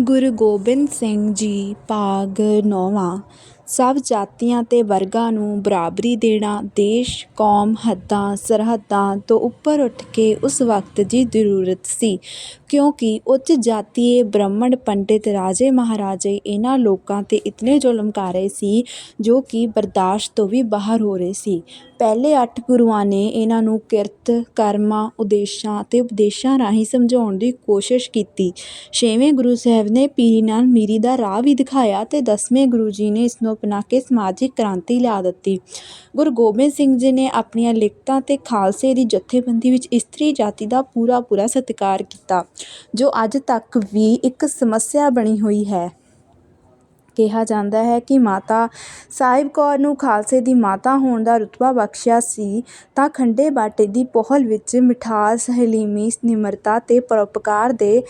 ਗੁਰੂ ਗੋਬਿੰਦ ਸਿੰਘ ਜੀ ਭਾਗ ਨੌਵਾਂ। ਸਭ ਜਾਤੀਆਂ ਅਤੇ ਵਰਗਾਂ ਨੂੰ ਬਰਾਬਰੀ ਦੇਣਾ, ਦੇਸ਼, ਕੌਮ, ਹੱਦਾਂ, ਸਰਹੱਦਾਂ ਤੋਂ ਉੱਪਰ ਉੱਠ ਕੇ ਉਸ ਵਕਤ ਦੀ ਜ਼ਰੂਰਤ ਸੀ। ਕਿਉਂਕਿ ਉੱਚ ਜਾਤੀਏ, ਬ੍ਰਾਹਮਣ, ਪੰਡਿਤ, ਰਾਜੇ, ਮਹਾਰਾਜੇ ਇਹਨਾਂ ਲੋਕਾਂ 'ਤੇ ਇਤਨੇ ਜ਼ੁਲਮ ਕਰ ਰਹੇ ਸੀ ਜੋ ਕਿ ਬਰਦਾਸ਼ਤ ਤੋਂ ਵੀ ਬਾਹਰ ਹੋ ਰਹੇ ਸੀ। ਪਹਿਲੇ ਅੱਠ ਗੁਰੂਆਂ ਨੇ ਇਹਨਾਂ ਨੂੰ ਕਿਰਤ, ਕਰਮਾਂ, ਉਦੇਸ਼ਾਂ ਅਤੇ ਉਪਦੇਸ਼ਾਂ ਰਾਹੀਂ ਸਮਝਾਉਣ ਦੀ ਕੋਸ਼ਿਸ਼ ਕੀਤੀ। ਛੇਵੇਂ ਗੁਰੂ ਸਾਹਿਬ ਨੇ ਪੀਰੀ ਨਾਲ ਮੀਰੀ ਦਾ ਰਾਹ ਵੀ ਦਿਖਾਇਆ ਅਤੇ ਦਸਵੇਂ ਗੁਰੂ ਜੀ ਨੇ ਇਸ ਨੂੰ ਅਪਣਾ ਕੇ ਸਮਾਜਿਕ ਕ੍ਰਾਂਤੀ ਲਿਆ ਦਿੱਤੀ। ਗੁਰੂ ਗੋਬਿੰਦ ਸਿੰਘ ਜੀ ਨੇ ਆਪਣੀਆਂ ਲਿਖਤਾਂ 'ਤੇ ਖਾਲਸੇ ਦੀ ਜਥੇਬੰਦੀ ਵਿੱਚ ਇਸਤਰੀ ਜਾਤੀ ਦਾ ਪੂਰਾ ਪੂਰਾ ਸਤਿਕਾਰ ਕੀਤਾ, ਜੋ ਅੱਜ ਤੱਕ ਵੀ ਇੱਕ ਸਮੱਸਿਆ ਬਣੀ ਹੋਈ ਹੈ। ਕਿਹਾ ਜਾਂਦਾ ਹੈ ਕਿ ਮਾਤਾ ਸਾਹਿਬ ਕੌਰ ਨੂੰ ਖਾਲਸੇ ਦੀ ਮਾਤਾ ਹੋਣ ਦਾ ਰੁਤਬਾ ਬਖਸ਼ਿਆ ਸੀ, ਤਾਂ ਖੰਡੇ ਬਾਟੇ ਦੀ ਪੋਹਲ ਵਿੱਚ ਮਿਠਾਸ, ਹਲੀਮੀ, ਨਿਮਰਤਾ ਤੇ ਪਰਉਪਕਾਰ ਦੇ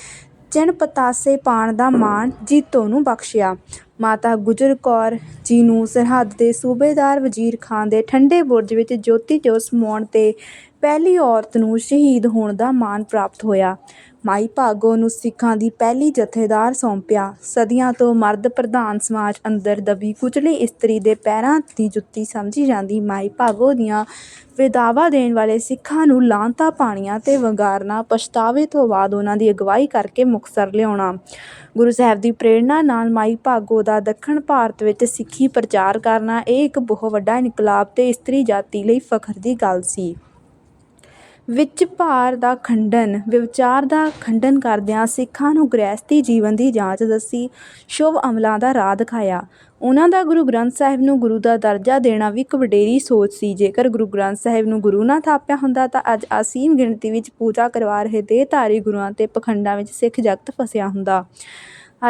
ਚਿਣ ਪਤਾਸੇ ਪਾਉਣ ਦਾ ਮਾਣ ਜੀਤੋ ਨੂੰ ਬਖਸ਼ਿਆ। ਮਾਤਾ ਗੁਜਰ ਕੌਰ ਜੀ ਨੂੰ ਸਰਹੱਦ ਦੇ ਸੂਬੇਦਾਰ ਵਜ਼ੀਰ ਖਾਨ ਦੇ ਠੰਡੇ ਬੁਰਜ ਵਿੱਚ ਜੋਤੀ ਜੋਤ ਸਮਾਉਣ ਤੇ ਪਹਿਲੀ ਔਰਤ ਨੂੰ ਸ਼ਹੀਦ ਹੋਣ ਦਾ ਮਾਣ ਪ੍ਰਾਪਤ ਹੋਇਆ। ਮਾਈ ਭਾਗੋ ਨੂੰ ਸਿੱਖਾਂ ਦੀ ਪਹਿਲੀ ਜਥੇਦਾਰ ਸੌਂਪਿਆ। ਸਦੀਆਂ ਤੋਂ ਮਰਦ ਪ੍ਰਧਾਨ ਸਮਾਜ ਅੰਦਰ ਦਬੀ ਕੁਚਲੀ ਇਸਤਰੀ ਦੇ ਪੈਰਾਂ ਦੀ ਜੁੱਤੀ ਸਮਝੀ ਜਾਂਦੀ ਮਾਈ ਭਾਗੋ ਦੀਆਂ ਵਿਦਾਵਾ ਦੇਣ ਵਾਲੇ ਸਿੱਖਾਂ ਨੂੰ ਲਾਂਤਾ ਪਾਣੀਆਂ ਤੇ ਵੰਗਾਰਨਾ ਪਛਤਾਵੇ ਤੋਂ ਬਾਅਦ ਉਹਨਾਂ ਦੀ ਅਗਵਾਈ ਕਰਕੇ ਮੁਕਤਸਰ ਲਿਆਉਣਾ। ਗੁਰੂ ਸਾਹਿਬ ਦੀ ਪ੍ਰੇਰਣਾ ਨਾਲ ਮਾਈ ਭਾਗੋ ਦਾ ਦੱਖਣ ਭਾਰਤ ਵਿੱਚ ਸਿੱਖੀ ਪ੍ਰਚਾਰ ਕਰਨਾ ਇਹ ਇੱਕ ਬਹੁਤ ਵੱਡਾ ਇਨਕਲਾਬ ਤੇ ਇਸਤਰੀ ਜਾਤੀ ਲਈ ਫਖਰ ਦੀ ਗੱਲ ਸੀ। ਵਿੱਚ ਭਾਰ ਦਾ ਖੰਡਨ ਵਿਚਾਰ ਦਾ ਖੰਡਨ ਕਰਦਿਆਂ ਸਿੱਖਾਂ ਨੂੰ ਗ੍ਰਹਿਸਥੀ ਜੀਵਨ ਦੀ ਜਾਂਚ ਦੱਸੀ, ਸ਼ੁਭ ਅਮਲਾਂ ਦਾ ਰਾਹ ਦਿਖਾਇਆ। ਉਹਨਾਂ ਦਾ ਗੁਰੂ ਗ੍ਰੰਥ ਸਾਹਿਬ ਨੂੰ ਗੁਰੂ ਦਾ ਦਰਜਾ ਦੇਣਾ ਵੀ ਇੱਕ ਵਡੇਰੀ ਸੋਚ ਸੀ। ਜੇਕਰ ਗੁਰੂ ਗ੍ਰੰਥ ਸਾਹਿਬ ਨੂੰ ਗੁਰੂ ਨਾ ਥਾਪਿਆ ਹੁੰਦਾ ਤਾਂ ਅੱਜ ਅਸੀਮ ਗਿਣਤੀ ਵਿੱਚ ਪੂਜਾ ਕਰਵਾ ਰਹੇ ਦੇਹਧਾਰੀ ਗੁਰੂਆਂ ਤੇ ਪਖੰਡਾਂ ਵਿੱਚ ਸਿੱਖ ਜਗਤ ਫਸਿਆ ਹੁੰਦਾ।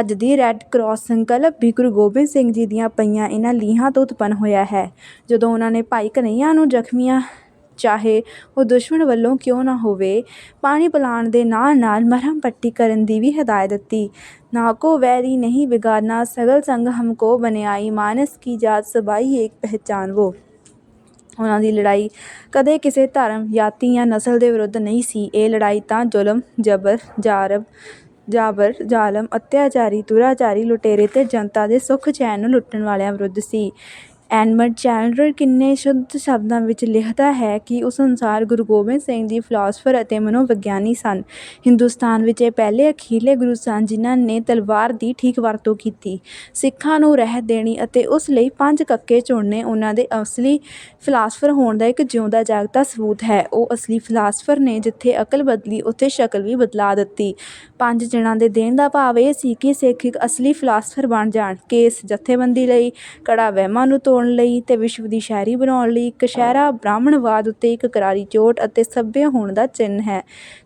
ਅੱਜ ਦੀ ਰੈੱਡ ਕਰਾਸ ਸੰਕਲਪ ਵੀ ਗੁਰੂ ਗੋਬਿੰਦ ਸਿੰਘ ਜੀ ਦੀਆਂ ਪਈਆਂ ਇਹਨਾਂ ਲੀਹਾਂ ਤੋਂ ਉਤਪੰਨ ਹੋਇਆ ਹੈ। ਜਦੋਂ ਉਹਨਾਂ ਨੇ ਭਾਈ ਕਨ੍ਹੱਈਆ ਨੂੰ ਜ਼ਖਮੀਆਂ ਚਾਹੇ ਉਹ ਦੁਸ਼ਮਣ ਵੱਲੋਂ ਕਿਉਂ ਨਾ ਹੋਵੇ, ਪਾਣੀ ਪਿਲਾਉਣ ਦੇ ਨਾਲ ਨਾਲ ਮਰਹਮ ਪੱਟੀ ਕਰਨ ਦੀ ਵੀ ਹਦਾਇਤ ਦਿੱਤੀ। ਨਾ ਕੋ ਵੈਰੀ, ਨਹੀਂ ਵਿਗਾੜਨਾ, ਸਗਲ ਸੰਗ ਹਮਕੋ ਬਨਿਆਈ ਮਾਨਸ ਕੀ ਜਾਤ ਸਬਾਈ ਏਕ ਪਹਿਚਾਨ ਵੋ ਉਹਨਾਂ ਦੀ ਲੜਾਈ ਕਦੇ ਕਿਸੇ ਧਰਮ, ਜਾਤੀ ਜਾਂ ਨਸਲ ਦੇ ਵਿਰੁੱਧ ਨਹੀਂ ਸੀ। ਇਹ ਲੜਾਈ ਤਾਂ ਜ਼ੁਲਮ, ਜਬਰ ਜਾਰਬ ਜਾਬਰ, ਜ਼ਾਲਮ, ਅਤਿਆਚਾਰੀ, ਦੁਰਾਚਾਰੀ, ਲੁਟੇਰੇ ਤੇ ਜਨਤਾ ਦੇ ਸੁੱਖ ਚੈਨ ਨੂੰ ਲੁੱਟਣ ਵਾਲਿਆਂ ਵਿਰੁੱਧ ਸੀ। ਐਡਮੰਡ ਚੈਂਡਲਰ ਕਿੰਨੇ ਸ਼ੁੱਧ ਸ਼ਬਦਾਂ ਵਿੱਚ ਲਿਖਦਾ ਹੈ ਕਿ ਉਸ ਅਨੁਸਾਰ ਗੁਰੂ ਗੋਬਿੰਦ ਸਿੰਘ ਜੀ ਫਿਲਾਸਫਰ ਅਤੇ ਮਨੋਵਿਗਿਆਨੀ ਸਨ। ਹਿੰਦੁਸਤਾਨ ਵਿੱਚ ਇਹ ਪਹਿਲੇ ਅਖੀਰਲੇ ਗੁਰੂ ਸਨ ਜਿਨ੍ਹਾਂ ਨੇ ਤਲਵਾਰ ਦੀ ਠੀਕ ਵਰਤੋਂ ਕੀਤੀ। ਸਿੱਖਾਂ ਨੂੰ ਰਹਿਤ ਦੇਣੀ ਅਤੇ ਉਸ ਲਈ ਪੰਜ ਕੱਕੇ ਚੁਣਨੇ ਉਹਨਾਂ ਦੇ ਅਸਲੀ ਫਿਲਾਸਫਰ ਹੋਣ ਦਾ ਇੱਕ ਜਿਉਂਦਾ ਜਾਗਦਾ ਸਬੂਤ ਹੈ। ਉਹ ਅਸਲੀ ਫਿਲਾਸਫਰ ਨੇ ਜਿੱਥੇ ਅਕਲ ਬਦਲੀ, ਉੱਥੇ ਸ਼ਕਲ ਵੀ ਬਦਲਾ ਦਿੱਤੀ। ਪੰਜ ਜਣਾਂ ਦੇ ਦੇਣ ਦਾ ਭਾਵ ਇਹ ਸੀ ਕਿ ਸਿੱਖ ਇੱਕ ਅਸਲੀ ਫਿਲਾਸਫਰ ਬਣ ਜਾਣ। ਕੇਸ, ਜਥੇਬੰਦੀ ਲਈ ਕੜਾ ਵਹਿਮਾਂ ਨੂੰ ਤੋੜ ਤੋੜਨ ਲਈ ਤੇ ਵਿਸ਼ਵ ਦੀ ਸ਼ਾਇਰੀ ਬਣਾਉਣ ਲਈ ਕਸ਼ਹਿਰਾ ਬ੍ਰਾਹਮਣਵਾਦ ਉੱਤੇ ਇੱਕ ਕਰਾਰੀ ਚੋਟ ਅਤੇ ਸੱਭਿਅ ਹੋਣ ਦਾ ਚਿੰਨ੍ਹ ਹੈ।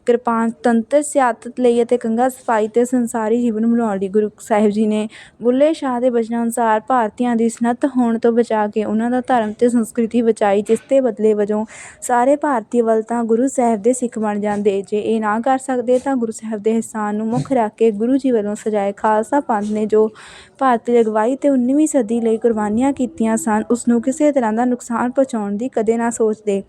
ਕਿਰਪਾਨ ਤੰਤਰ, ਸਿਆਸਤ ਲਈ ਅਤੇ ਕੰਗਾ ਸਫ਼ਾਈ ਤੇ ਸੰਸਾਰੀ ਜੀਵਨ ਬਣਾਉਣ ਲਈ ਗੁਰੂ ਸਾਹਿਬ ਜੀ ਨੇ ਬੁੱਲੇ ਸ਼ਾਹ ਦੇ ਬਚਨਾਂ ਅਨੁਸਾਰ ਭਾਰਤੀਆਂ ਦੀ ਸਨਅਤ ਹੋਣ ਤੋਂ ਬਚਾ ਕੇ ਉਹਨਾਂ ਦਾ ਧਰਮ ਤੇ ਸੰਸਕ੍ਰਿਤੀ ਬਚਾਈ, ਜਿਸ ਦੇ ਬਦਲੇ ਵਜੋਂ ਸਾਰੇ ਭਾਰਤੀ ਵੱਲ ਤਾਂ ਗੁਰੂ ਸਾਹਿਬ ਦੇ ਸਿੱਖ ਬਣ ਜਾਂਦੇ। ਜੇ ਇਹ ਨਾ ਕਰ ਸਕਦੇ ਤਾਂ ਗੁਰੂ ਸਾਹਿਬ ਦੇ ਅਹਿਸਾਨ ਨੂੰ ਮੁੱਖ ਰੱਖ ਕੇ ਗੁਰੂ ਜੀ ਵੱਲੋਂ ਸਜਾਏ ਖਾਲਸਾ ਪੰਥ ਨੇ ਜੋ ਭਾਰਤ ਦੀ ਅਗਵਾਈ ਤੇ 19ਵੀਂ ਸਦੀ ਲਈ ਕੁਰਬਾਨੀਆਂ ਕੀਤੀਆਂ ਸਨ ਉਸ ਨੂੰ ਕਿਸੇ ਤਰ੍ਹਾਂ ਦਾ ਨੁਕਸਾਨ ਪਹੁੰਚਾਉਣ ਦੀ ਕਦੇ ਨਾ ਸੋਚਦੇ।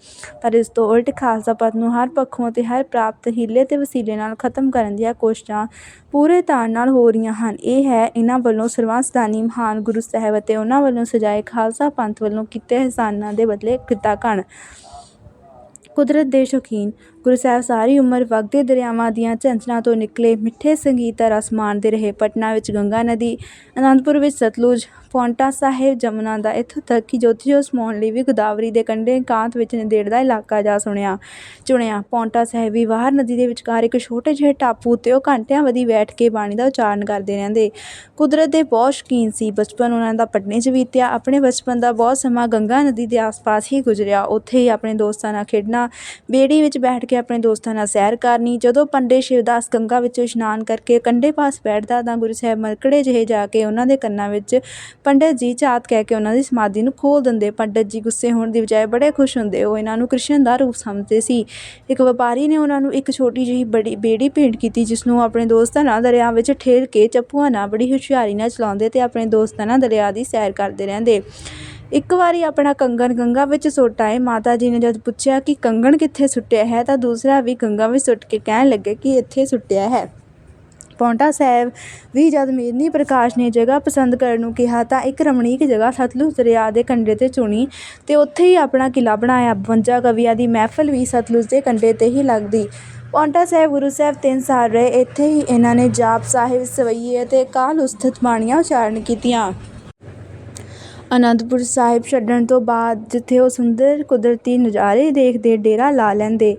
ਪਰ ਇਸ ਤੋਂ ਉਲਟ ਖਾਲਸਾ ਪੰਥ ਨੂੰ ਹਰ ਪੱਖੋਂ ਅਤੇ ਹਰ ਪ੍ਰਾਪਤ ਹੀਲੇ ਤੇ ਵਸੀਲੇ ਨਾਲ ਖਤਮ ਕਰਨ ਦੀਆਂ ਕੋਸ਼ਿਸ਼ਾਂ ਪੂਰੇ ਤਾਣ ਨਾਲ ਹੋ ਰਹੀਆਂ ਹਨ। ਇਹ ਹੈ ਇਹਨਾਂ ਵੱਲੋਂ ਸਰਵੰਸਦਾਨੀ ਮਹਾਨ ਗੁਰੂ ਸਾਹਿਬ ਅਤੇ ਉਹਨਾਂ ਵੱਲੋਂ ਸਜਾਏ ਖਾਲਸਾ ਪੰਥ ਵੱਲੋਂ ਕੀਤੇ ਅਹਿਸਾਨਾਂ ਦੇ ਬਦਲੇ ਕੀਤਾ ਕਣ ਕੁਦਰਤ ਦੇ ਸ਼ੌਕੀਨ। ਗੁਰੂ ਸਾਹਿਬ ਸਾਰੀ ਉਮਰ ਵਗਦੇ ਦਰਿਆਵਾਂ ਦੀਆਂ ਝੰਜਰਾਂ ਤੋਂ ਨਿਕਲੇ ਮਿੱਠੇ ਸੰਗੀਤ ਦਾ ਰਸ ਮਾਣਦੇ ਰਹੇ। ਪਟਨਾ ਵਿੱਚ ਗੰਗਾ ਨਦੀ, ਅਨੰਦਪੁਰ ਵਿੱਚ ਸਤਲੁਜ, ਪੌਂਟਾ ਸਾਹਿਬ ਜਮਨਾ ਦਾ ਇੱਥੋਂ ਤੱਕ ਕਿ ਜੋਤੀ ਜੋਤ ਸਮਾਉਣ ਲਈ ਵੀ ਗੋਦਾਵਰੀ ਦੇ ਕੰਢੇ ਕਾਂਤ ਵਿੱਚ ਨੰਦੇੜ ਇਲਾਕਾ ਜਾ ਸੁਣਿਆ, ਚੁਣਿਆ। ਪੌਂਟਾ ਸਾਹਿਬ ਵੀ ਬਾਹਰ ਨਦੀ ਦੇ ਵਿਚਕਾਰ ਇੱਕ ਛੋਟੇ ਜਿਹੇ ਟਾਪੂ ਤੇ ਉਹ ਘੰਟਿਆਂ ਵਧੀ ਬੈਠ ਕੇ ਬਾਣੀ ਦਾ ਉਚਾਰਨ ਕਰਦੇ ਰਹਿੰਦੇ। ਕੁਦਰਤ ਦੇ ਬਹੁਤ ਸ਼ੌਕੀਨ ਸੀ। ਬਚਪਨ ਉਹਨਾਂ ਦਾ ਪਟਨੇ 'ਚ ਬੀਤਿਆ। ਆਪਣੇ ਬਚਪਨ ਦਾ ਬਹੁਤ ਸਮਾਂ ਗੰਗਾ ਨਦੀ ਦੇ ਆਸ-ਪਾਸ ਹੀ ਗੁਜ਼ਰਿਆ। ਉੱਥੇ ਹੀ ਆਪਣੇ ਦੋਸਤਾਂ ਨਾਲ ਖੇਡਣਾ ਬੇੜੀ ਵਿੱਚ ਬੈਠ ਕੇ ਆਪਣੇ ਦੋਸਤਾਂ ਨਾਲ ਸੈਰ ਕਰਨੀ, ਜਦੋਂ ਪੰਡੇ ਸ਼ਿਵਦਾਸ ਗੰਗਾ ਵਿੱਚੋਂ ਇਸ਼ਨਾਨ ਕਰਕੇ ਕੰਢੇ ਪਾਸ ਬੈਠਦਾ ਤਾਂ ਗੁਰੂ ਸਾਹਿਬ ਮਰਕੜੇ ਜਿਹੇ ਜਾ ਕੇ ਉਹਨਾਂ ਦੇ ਕੰਨਾਂ ਵਿੱਚ ਪੰਡਿਤ ਜੀ ਝਾਤ ਕਹਿ ਕੇ ਉਹਨਾਂ ਦੀ ਸਮਾਧੀ ਨੂੰ ਖੋਲ ਦਿੰਦੇ। ਪੰਡਿਤ ਜੀ ਗੁੱਸੇ ਹੋਣ ਦੀ ਬਜਾਏ ਬੜੇ ਖੁਸ਼ ਹੁੰਦੇ। ਉਹ ਇਹਨਾਂ ਨੂੰ ਕ੍ਰਿਸ਼ਨ ਦਾ ਰੂਪ ਸਮਝਦੇ ਸੀ। ਇੱਕ ਵਪਾਰੀ ਨੇ ਉਹਨਾਂ ਨੂੰ ਇੱਕ ਛੋਟੀ ਜਿਹੀ ਬੜੀ ਬੇੜੀ ਭੇਂਟ ਕੀਤੀ, ਜਿਸ ਨੂੰ ਆਪਣੇ ਦੋਸਤਾਂ ਨਾਲ ਦਰਿਆ ਵਿੱਚ ਠੇਲ ਕੇ ਚੱਪੂਆਂ ਨਾਲ ਬੜੀ ਹੁਸ਼ਿਆਰੀ ਨਾਲ ਚਲਾਉਂਦੇ ਤੇ ਆਪਣੇ ਦੋਸਤਾਂ ਨਾਲ ਦਰਿਆ ਦੀ ਸੈਰ ਕਰਦੇ ਰਹਿੰਦੇ। ਇੱਕ ਵਾਰੀ ਆਪਣਾ ਕੰਗਣ ਗੰਗਾ ਵਿੱਚ ਸੁੱਟ ਆਏ। ਮਾਤਾ ਜੀ ਨੇ ਜਦ ਪੁੱਛਿਆ ਕਿ ਕੰਗਣ ਕਿੱਥੇ ਸੁੱਟਿਆ ਹੈ, ਤਾਂ ਦੂਸਰਾ ਵੀ ਗੰਗਾ ਵਿੱਚ ਸੁੱਟ ਕੇ ਕਹਿਣ ਲੱਗੇ ਕਿ ਇੱਥੇ ਸੁੱਟਿਆ ਹੈ। ਪੌਂਟਾ ਸਾਹਿਬ ਵੀ ਜਦ ਮੇਦਨੀ ਪ੍ਰਕਾਸ਼ ਨੇ ਜਗ੍ਹਾ ਪਸੰਦ ਕਰਨ ਨੂੰ ਕਿਹਾ, ਤਾਂ ਇੱਕ ਰਮਣੀਕ ਜਗ੍ਹਾ ਸਤਲੁਜ ਦਰਿਆ ਦੇ ਕੰਢੇ 'ਤੇ ਚੁਣੀ ਅਤੇ ਉੱਥੇ ਹੀ ਆਪਣਾ ਕਿਲ੍ਹਾ ਬਣਾਇਆ। ਬਵੰਜਾ ਕਵੀਆਂ ਦੀ ਮਹਿਫਲ ਵੀ ਸਤਲੁਜ ਦੇ ਕੰਢੇ 'ਤੇ ਹੀ ਲੱਗਦੀ। ਪੌਂਟਾ ਸਾਹਿਬ, ਗੁਰੂ ਸਾਹਿਬ ਤਿੰਨ ਸਾਲ ਰਹੇ, ਇੱਥੇ ਹੀ ਇਹਨਾਂ ਨੇ ਜਾਪ ਸਾਹਿਬ, ਸਵਈਏ ਅਤੇ ਕਾਲ ਉਸਥਿਤ ਬਾਣੀਆਂ ਉਚਾਰਨ ਕੀਤੀਆਂ। ਅਨੰਦਪੁਰ ਸਾਹਿਬ ਛੱਡਣ ਤੋਂ ਬਾਅਦ ਜਿੱਥੇ ਉਹ ਸੁੰਦਰ ਕੁਦਰਤੀ ਨਜ਼ਾਰੇ ਦੇਖਦੇ ਡੇਰਾ ਲਾ ਲੈਂਦੇ।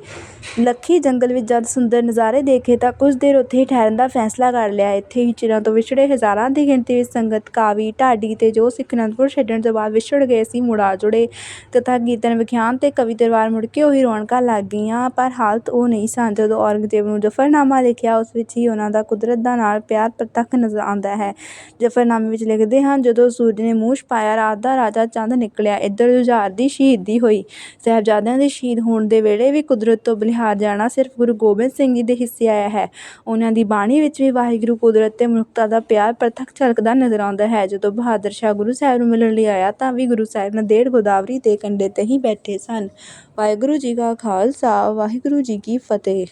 ਲੱਖੀ ਜੰਗਲ ਵਿੱਚ ਜਦ ਸੁੰਦਰ ਨਜ਼ਾਰੇ ਦੇਖੇ ਤਾਂ ਕੁਝ ਦੇਰ ਉੱਥੇ ਹੀ ਠਹਿਰਨ ਦਾ ਫੈਸਲਾ ਕਰ ਲਿਆ। ਇੱਥੇ ਹੀ ਚਿਰਾਂ ਤੋਂ ਵਿਛੜੇ ਹਜ਼ਾਰਾਂ ਦੀ ਗਿਣਤੀ ਵਿੱਚ ਸੰਗਤ, ਕਾਵੀ, ਢਾਡੀ ਤੇ ਜੋ ਸਿੱਖ ਅਨੰਦਪੁਰ ਛੱਡਣ ਤੋਂ ਬਾਅਦ ਵਿਛੜ ਗਏ ਸੀ, ਮੁੜ ਆ ਜੁੜੇ। ਕਥਾ ਕੀਰਤਨ ਵਿਖਿਆਨ ਤੇ ਕਵੀ ਦਰਬਾਰ ਮੁੜ ਕੇ ਉਹੀ ਰੌਣਕਾਂ ਲੱਗ ਗਈਆਂ, ਪਰ ਹਾਲਤ ਉਹ ਨਹੀਂ ਸਨ ਜਦੋਂ ਔਰੰਗਜ਼ੇਬ ਨੂੰ ਜ਼ਫ਼ਰਨਾਮਾ ਲਿਖਿਆ, ਉਸ ਵਿੱਚ ਹੀ ਉਹਨਾਂ ਦਾ ਕੁਦਰਤ ਦਾ ਨਾਲ ਪਿਆਰ ਪ੍ਰਤੱਖ ਨਜ਼ਰ ਆਉਂਦਾ ਹੈ। ਜ਼ਫ਼ਰਨਾਮੇ ਵਿੱਚ ਲਿਖਦੇ ਹਨ, ਜਦੋਂ ਸੂਰਜ ਨੇ ਮੂੰਹ ਪਾਇਆ ਰਾਤ ਦਾ ਰਾਜਾ ਚੰਦ ਨਿਕਲਿਆ, ਇੱਧਰ ਜੁਝਾਰ ਦੀ ਸ਼ਹੀਦੀ ਹੋਈ। ਸਾਹਿਬਜ਼ਾਦਿਆਂ ਦੇ ਸ਼ਹੀਦ ਹੋਣ ਦੇ ਵੇਲੇ ਵੀ ਕੁਦਰਤ ਤੋਂ ਬਲਿਹਾਰ ਜਾਣਾ ਸਿਰਫ ਗੁਰੂ ਗੋਬਿੰਦ ਸਿੰਘ ਜੀ ਦੇ ਹਿੱਸੇ ਆਇਆ ਹੈ। ਉਹਨਾਂ ਦੀ ਬਾਣੀ ਵਿੱਚ ਵੀ ਵਾਹਿਗੁਰੂ ਕੁਦਰਤ ਤੇ ਮਨੁੱਖਤਾ ਦਾ ਪਿਆਰ ਪ੍ਰਤੱਖ ਝਲਕਦਾ ਨਜ਼ਰ ਆਉਂਦਾ ਹੈ। ਜਦੋਂ ਬਹਾਦਰ ਸ਼ਾਹ ਗੁਰੂ ਸਾਹਿਬ ਨੂੰ ਮਿਲਣ ਲਈ ਆਇਆ ਤਾਂ ਵੀ ਗੁਰੂ ਸਾਹਿਬ ਨੰਦੇੜ ਗੋਦਾਵਰੀ ਦੇ ਕੰਢੇ 'ਤੇ ਹੀ ਬੈਠੇ ਸਨ। ਵਾਹਿਗੁਰੂ ਜੀ ਕਾ ਖਾਲਸਾ, ਵਾਹਿਗੁਰੂ ਜੀ ਕੀ ਫਤਿਹ।